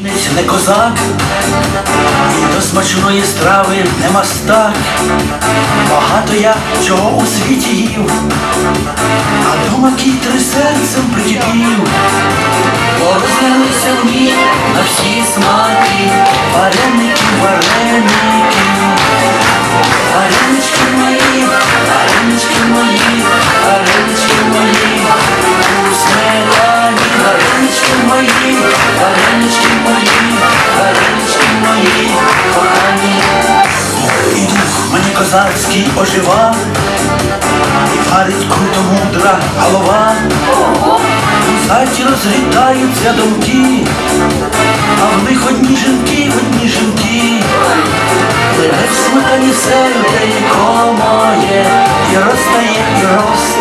Не козак, до смачної страви не мастак. Багато я чого у світі їв, а дома кітри серцем прикипів. Порозлялися в мій на всі смаки, козацький ожива, і варить круто мудра голова. У заті розлітаються думки, а в них одні жінки, одні жінки. Пливе в смикані серденько моє, і розтає, і розтає.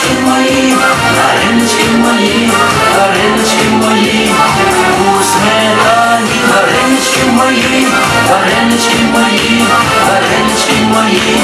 мої, варенички мої, варенички мої, у сметані, варенички мої, варенички мої, варенички мої,